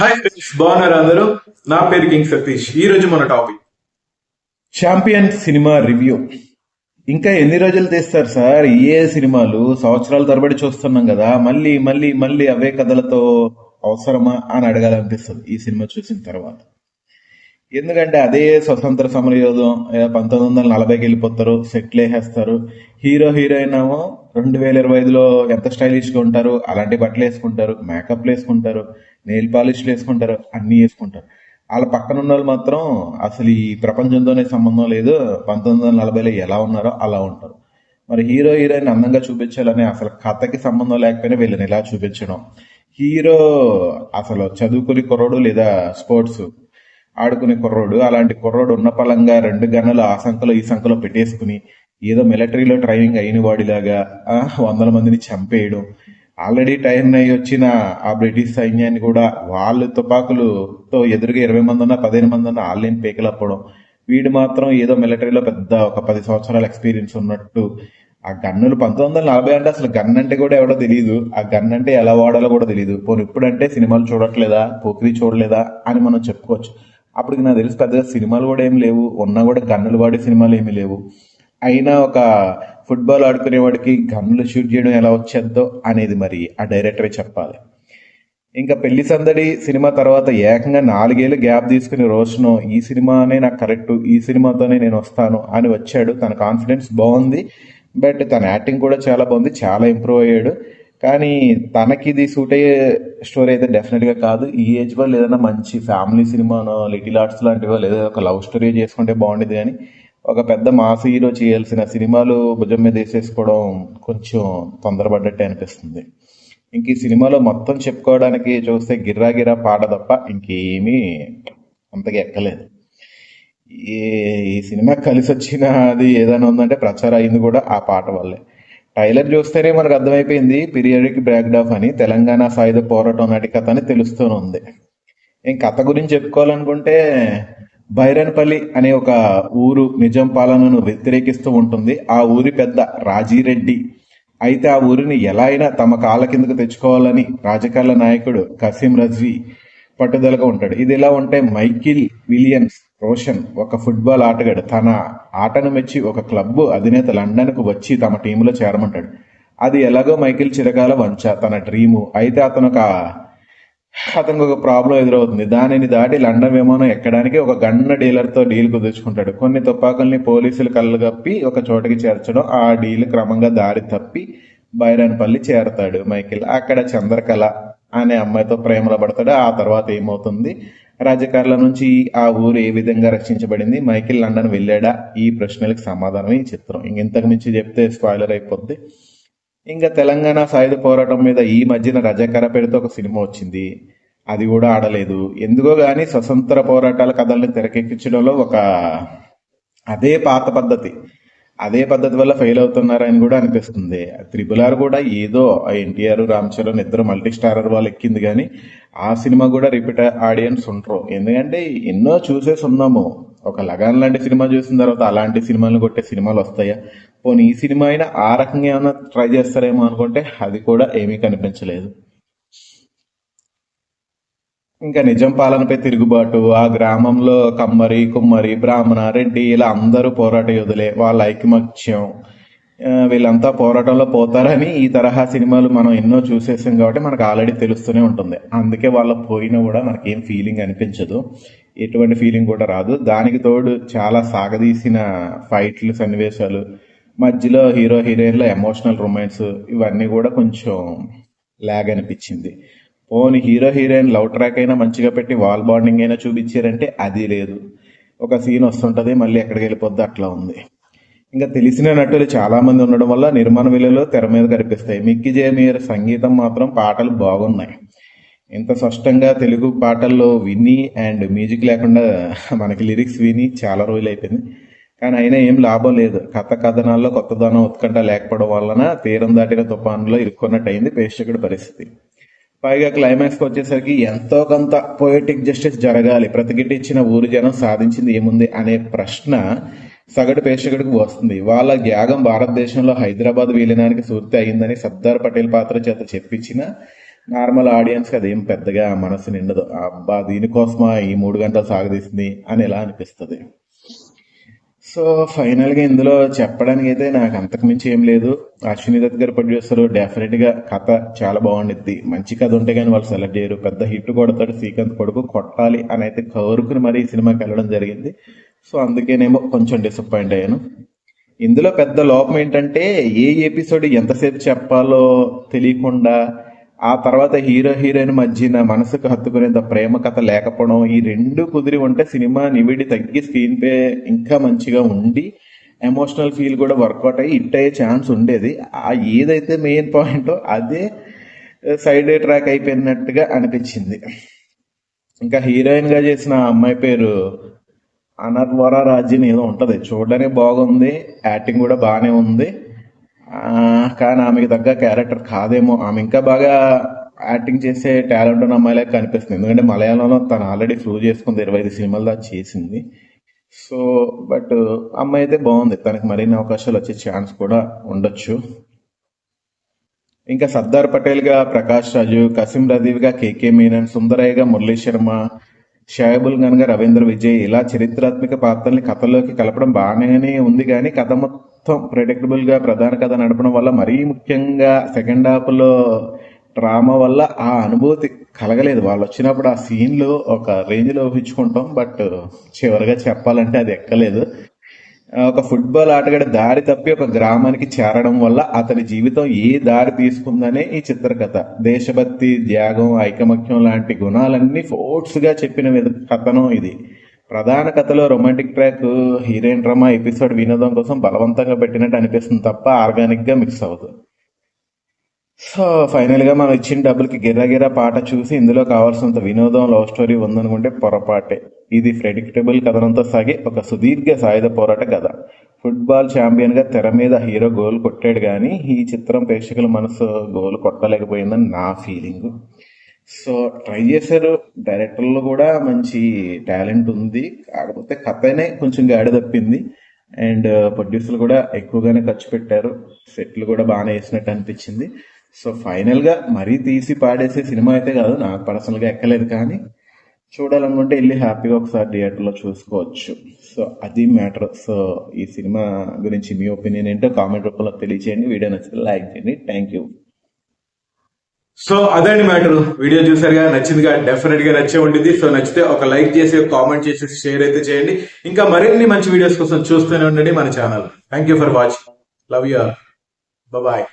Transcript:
Hi friends బాగున్నారు అందరూ? నా పేరు కింగ్ సతీష్. ఈ రోజు మన టాపిక్. ఛాంపియన్ సినిమా రివ్యూ ఇంకా ఎన్ని రోజులు తీస్తారు సార్? ఏ సినిమాలు? సంవత్సరాల తరబడి చూస్తున్నాం కదా. మళ్ళీ మళ్ళీ మళ్ళీ అవే కథలతో అవసరమా అని అడగాలనిపిస్తుంది ఈ సినిమా చూసిన తర్వాత. ఎందుకంటే అదే స్వతంత్ర సమరయోధం పంతొమ్మిది వందల నలభైకి వెళ్ళిపోతారు సెటిల్ వేసేస్తారు హీరో హీరోయిన్ ఏమో రెండు వేల ఇరవై ఐదులో ఎంత స్టైలిష్గా ఉంటారు అలాంటి బట్టలు వేసుకుంటారు మేకప్ వేసుకుంటారు. నెయిల్ పాలిష్లు వేసుకుంటారు అన్నీ వేసుకుంటారు. వాళ్ళ పక్కన ఉన్న వాళ్ళు మాత్రం అసలు ఈ ప్రపంచంతోనే సంబంధం లేదు. పంతొమ్మిది వందల నలభైలో ఎలా ఉన్నారో అలా ఉంటారు. మరి హీరో హీరోయిన్ అందంగా చూపించాలని అసలు కథకి సంబంధం లేకపోయినా వీళ్ళని ఇలా చూపించడం? హీరో అసలు చదువుకునే కుర్రోడు లేదా స్పోర్ట్స్ ఆడుకునే కుర్రోడు అలాంటి కుర్రోడు ఉన్న పలంగా రెండు గన్నలు ఆ సంఖలో ఈ సంఖలో పెట్టేసుకుని ఏదో మిలిటరీలో ట్రైనింగ్ అయిన వాడిలాగా వందల మందిని చంపేయడం ఆల్రెడీ టైం అయి వచ్చిన ఆ బ్రిటిష్ సైన్యాన్ని కూడా వాళ్ళు తుపాకులతో ఎదురుగా ఇరవై మంది ఉన్నా పదిహేను మంది ఉన్నా వాళ్ళేం పేకలప్పడం వీడు మాత్రం ఏదో మిలిటరీలో పెద్ద ఒక పది సంవత్సరాల ఎక్స్పీరియన్స్ ఉన్నట్టు. ఆ గన్నులు పంతొమ్మిది వందల నలభై అంటే అసలు గన్ అంటే కూడా ఎవడో తెలియదు ఆ గన్ అంటే ఎలా వాడాలో కూడా తెలియదు పోనీ ఇప్పుడంటే సినిమాలు చూడట్లేదా? పోకిరి చూడలేదా? అని మనం చెప్పుకోవచ్చు. అప్పటికి నాకు తెలిసి పెద్దగా సినిమాలు కూడా ఏం లేవు. ఉన్నా కూడా గన్నులు వాడే సినిమాలు ఏమీ లేవు. అయినా ఒక ఫుట్బాల్ ఆడుకునేవాడికి గన్లు షూట్ చేయడం ఎలా వచ్చేద్దో అనేది మరి ఆ డైరెక్టరే చెప్పాలి. ఇంకా పెళ్ళి సందడి సినిమా తర్వాత ఏకంగా నాలుగేళ్ళు గ్యాప్ తీసుకుని రోషను ఈ సినిమానే నాకు కరెక్ట్ ఈ సినిమాతోనే నేను వస్తాను అని వచ్చాడు. తన కాన్ఫిడెన్స్ బాగుంది. బట్ తన యాక్టింగ్ కూడా చాలా బాగుంది చాలా ఇంప్రూవ్ అయ్యాడు. కానీ తనకి ఇది సూట్ అయ్యే స్టోరీ అయితే డెఫినెట్గా కాదు. ఈ ఏజ్ వాళ్ళు ఏదైనా మంచి ఫ్యామిలీ సినిమానో లిటిల్ ఆర్ట్స్ లాంటివో లేదా ఒక లవ్ స్టోరీ చేసుకుంటే బాగుండేది కానీ ఒక పెద్ద మాస్ హీరో చేయాల్సిన సినిమాలు భుజం మీద వేసేసుకోవడం కొంచెం తొందరపడ్డట్టే అనిపిస్తుంది. ఇంక ఈ సినిమాలో మొత్తం చెప్పుకోవడానికి చూస్తే గిర్రా గిర్రా పాట తప్ప ఇంకేమీ అంతగా ఎక్కలేదు. ఈ ఈ సినిమా కలిసి వచ్చిన అది ఏదైనా ఉందంటే ప్రచారం అయింది కూడా ఆ పాట వల్లే. టైలర్ చూస్తేనే మనకు అర్థమైపోయింది పీరియడిక్ బ్యాక్డాఫ్ అని తెలంగాణ సాయుధ పోరాటం నాటి కథ అని తెలుస్తూనే ఉంది. ఇంక కథ గురించి చెప్పుకోవాలనుకుంటే బైరన్పల్లి అనే ఒక ఊరు నిజాం పాలనను వ్యతిరేకిస్తూ ఉంటుంది. ఆ ఊరి పెద్ద రాజీరెడ్డి. అయితే ఆ ఊరిని ఎలా అయినా తమ కాళ్ళ కిందకు తెచ్చుకోవాలని రాజకీయాల నాయకుడు కసీం రజ్వీ పట్టుదలగా ఉంటాడు. ఇది ఇలా ఉంటే మైకిల్ విలియమ్స్ రోషన్ ఒక ఫుట్బాల్ ఆటగాడు. తన ఆటను మెచ్చి ఒక క్లబ్ అధినేత లండన్కు వచ్చి తమ టీంలో చేరమంటాడు. అది ఎలాగో మైకిల్ చిరకాల వంచ తన డ్రీము. అయితే అతను ఒక అతనికి ఒక ప్రాబ్లం ఎదురవుతుంది. దానిని దాటి లండన్ విమానం ఎక్కడానికి ఒక గన్న డీలర్తో డీల్ కుదుర్చుకుంటాడు. కొన్ని తుపాకుల్ని పోలీసులు కళ్ళగప్పి ఒక చోటకి చేర్చడం ఆ డీల్ క్రమంగా దారి తప్పి బైరాన్పల్లి చేరతాడు మైకిల్. అక్కడ చంద్రకళ అనే అమ్మాయితో ప్రేమలో పడతాడు. ఆ తర్వాత ఏమవుతుంది? రాజకారుల నుంచి ఆ ఊరు ఏ విధంగా రక్షించబడింది? మైకిల్ లండన్ వెళ్ళాడా? ఈ ప్రశ్నలకు సమాధానం ఈ చిత్రం. ఇంక ఇంతకు మించి చెప్తే స్పాయిలర్ అయిపోద్ది. ఇంకా తెలంగాణ సాయుధ పోరాటం మీద ఈ మధ్యన రజాకర పేరుతో ఒక సినిమా వచ్చింది. అది కూడా ఆడలేదు. ఎందుకో గాని స్వతంత్ర పోరాటాల కథల్ని తెరకెక్కించడంలో ఒక అదే పాత పద్ధతి. అదే పద్ధతి వల్ల ఫెయిల్ అవుతున్నారని కూడా అనిపిస్తుంది. త్రిబుల్ ఆర్ కూడా ఏదో ఎన్టీఆర్ రామ్ చరణ్ ఇద్దరు మల్టీ స్టారర్ వాళ్ళు ఎక్కింది కానీ ఆ సినిమా కూడా రిపీట్ ఆడియన్స్ ఉంటారు ఎందుకంటే ఎన్నో చూసేసి ఉన్నాము. ఒక లగాన్ లాంటి సినిమా చూసిన తర్వాత అలాంటి సినిమాలు కొట్టే సినిమాలు వస్తాయా? పోనీ ఈ సినిమా అయినా ఆ రకంగా ఏమైనా ట్రై చేస్తారేమో అనుకుంటే అది కూడా ఏమీ కనిపించలేదు. ఇంకా నిజం పాలనపై తిరుగుబాటు ఆ గ్రామంలో కమ్మరి కుమ్మరి బ్రాహ్మణ రెడ్డి ఇలా అందరూ పోరాట యోధులే వాళ్ళ ఐకమత్యం. వీళ్ళంతా పోరాటంలో పోతారని ఈ తరహా సినిమాలు మనం ఎన్నో చూసేసాం కాబట్టి మనకు ఆల్రెడీ తెలుస్తూనే ఉంటుంది. అందుకే వాళ్ళ పోయినా కూడా మనకి ఏం ఫీలింగ్ అనిపించదు. ఎటువంటి ఫీలింగ్ కూడా రాదు. దానికి తోడు చాలా సాగదీసిన ఫైట్లు సన్నివేశాలు మధ్యలో హీరో హీరోయిన్ల ఎమోషనల్ రొమాన్స్ ఇవన్నీ కూడా కొంచెం లాగ్ అనిపించింది. పోని హీరో హీరోయిన్ లవ్ ట్రాక్ అయినా మంచిగా పెట్టి వాల్ బాండింగ్ అయినా చూపించారంటే అది లేదు. ఒక సీన్ వస్తుంటది మళ్ళీ ఎక్కడికి వెళ్ళిపోద్ది అట్లా ఉంది. ఇంకా తెలిసిన నటులు చాలామంది ఉండడం వల్ల నిర్మాణ విలువలు తెర మీద కనిపిస్తాయి. మిక్కి జేమియర్ సంగీతం మాత్రం పాటలు బాగున్నాయి. ఇంత స్పష్టంగా తెలుగు పాటల్లో విని అండ్ మ్యూజిక్ లేకుండా మనకి లిరిక్స్ విని చాలా రోజులు అయిపోయింది. కానీ అయినా ఏం లాభం లేదు. కథ కథనాల్లో కొత్తదనం ఉత్కంఠ లేకపోవడం వలన తీరం దాటిన తుఫాన్లో ఇరుక్కున్నట్టు అయింది ప్రేక్షకుడి పరిస్థితి. పైగా క్లైమాక్స్కి వచ్చేసరికి ఎంతో కొంత పొయిటిక్ జస్టిస్ జరగాలి. ప్రతిఘటించిన ఊరు జనం సాధించింది ఏముంది అనే ప్రశ్న సగటు ప్రేక్షకుడికి వస్తుంది. వాళ్ళ త్యాగం భారతదేశంలో హైదరాబాద్ విలీనానికి సూర్తి అయిందని సర్దార్ పటేల్ పాత్ర చేత చెప్పించిన నార్మల్ ఆడియన్స్కి అదేం పెద్దగా మనసు నిండదు. అబ్బా దీనికోసమా ఈ మూడు గంటలు సాగదీసింది అని ఎలా అనిపిస్తుంది? సో ఫైనల్గా ఇందులో చెప్పడానికి అయితే నాకు అంతకు మించి ఏం లేదు. అశ్విని దత్ గారు ప్రొడ్యూసర్ డెఫినెట్గా కథ చాలా బాగుండిద్ది. మంచి కథ ఉంటే కానీ వాళ్ళు సెలెక్ట్ చేయరు. పెద్ద హిట్ కొడతాడు శ్రీకాంత్ కొడుకు కొట్టాలి అని అయితే కోరుకుని మరి ఈ సినిమాకి వెళ్ళడం జరిగింది. సో అందుకేనేమో కొంచెం డిసప్పాయింట్ అయ్యాను. ఇందులో పెద్ద లోపం ఏంటంటే ఏ ఎపిసోడ్ ఎంతసేపు చెప్పాలో తెలియకుండా ఆ తర్వాత హీరో హీరోయిన్ మధ్యన మనసుకు హత్తుకునేంత ప్రేమ కథ లేకపోవడం ఈ రెండు కుదిరి ఉంటే సినిమా నివిడి తగ్గి స్క్రీన్ పే ఇంకా మంచిగా ఉండి ఎమోషనల్ ఫీల్ కూడా వర్కౌట్ అయ్యి హిట్ అయ్యే ఛాన్స్ ఉండేది. ఆ ఏదైతే మెయిన్ పాయింటో అదే సైడ్ ట్రాక్ అయిపోయినట్టుగా అనిపించింది. ఇంకా హీరోయిన్గా చేసిన అమ్మాయి పేరు అనర్వరా రాజ్యం ఏదో ఉంటుంది. చూడడానికి బాగుంది యాక్టింగ్ కూడా బాగానే ఉంది. కానీ ఆమెకి తగ్గ క్యారెక్టర్ కాదేమో. ఆమె ఇంకా బాగా యాక్టింగ్ చేసే టాలెంట్ ఉన్న అమ్మాయిలా కనిపిస్తుంది. ఎందుకంటే మలయాళంలో తను ఆల్రెడీ ప్రూవ్ చేసుకుంది ఇరవై ఐదు సినిమాలు దాకా చేసింది. సో బట్ అమ్మాయి అయితే బాగుంది. తనకి మరిన్ని అవకాశాలు వచ్చే ఛాన్స్ కూడా ఉండొచ్చు. ఇంకా సర్దార్ పటేల్గా ప్రకాష్ రాజు కసిం రదీవ్గా కేకే మీనన్ సుందరయ్యగా మురళీ శర్మ షాయబుల్ ఖాన్ రవీంద్ర విజయ్ ఇలా చరిత్రాత్మక పాత్రల్ని కథలోకి కలపడం బాగానే ఉంది కానీ కథ మొత్తం ప్రెడిక్టబుల్గా ప్రధాన కథ నడపడం వల్ల మరీ ముఖ్యంగా సెకండ్ హాఫ్లో డ్రామా వల్ల ఆ అనుభూతి కలగలేదు. వాళ్ళు వచ్చినప్పుడు ఆ సీన్లో ఒక రేంజ్లో ఊహించుకుంటాం బట్ చివరిగా చెప్పాలంటే అది ఎక్కలేదు. ఒక ఫుట్బాల్ ఆటగాడి దారి తప్పి ఒక గ్రామానికి చేరడం వల్ల అతని జీవితం ఏ దారి తీసుకుందనే ఈ చిత్రకథ. దేశభక్తి త్యాగం ఐకమత్యం లాంటి గుణాలన్నీ ఫోర్ట్స్గా గా చెప్పిన కథనం ఇది. ప్రధాన కథలో romantic track heroine drama episode వినోదం కోసం బలవంతంగా పెట్టినట్టు అనిపిస్తుంది తప్ప ఆర్గానిక్గా మిక్స్ అవ్వదు. సో ఫైనల్గా మనం ఇచ్చిన డబ్బులకి గిర్రగిర్ర పాట చూసి ఇందులో కావాల్సినంత వినోదం లవ్ స్టోరీ ఉందనుకుంటే పొరపాటే. ఇది ప్రెడిక్టబుల్ కథనంతో సాగే ఒక సుదీర్ఘ సాయుధ పోరాట కథ. ఫుట్బాల్ ఛాంపియన్గా తెర మీద హీరో గోల్ కొట్టాడు కానీ ఈ చిత్రం ప్రేక్షకుల మనసు గోల్ కొట్టలేకపోయిందని నా ఫీలింగ్. సో ట్రై చేశారు. డైరెక్టర్లో కూడా మంచి టాలెంట్ ఉంది. కాకపోతే కథనే కొంచెం గాడి తప్పింది. అండ్ ప్రొడ్యూసర్లు కూడా ఎక్కువగానే ఖర్చు పెట్టారు. సెట్లు కూడా బాగానే వేసినట్టు అనిపించింది. సో ఫైనల్గా మరీ తీసి పాడేసే సినిమా అయితే కాదు. నాకు పర్సనల్గా ఎక్కలేదు కానీ చూడాలనుకుంటే వెళ్ళి హ్యాపీగా ఒకసారి థియేటర్లో చూసుకోవచ్చు. సో అది మ్యాటర్. సో ఈ సినిమా గురించి మీ ఒపీనియన్ ఏంటో కామెంట్ రూపంలో తెలియచేయండి. వీడియో నచ్చితే లైక్ చేయండి. Thank you. సో అదండి మ్యాటర్. వీడియో చూసారుగా? నచ్చిందిగా? డెఫినెట్గా నచ్చే ఉంటుంది సో నచ్చితే ఒక లైక్ చేసి కామెంట్ చేసి షేర్ అయితే చేయండి. ఇంకా మరిన్ని మంచి వీడియోస్ కోసం చూస్తూనే ఉండండి మన channel. Thank you for watching. Love you bye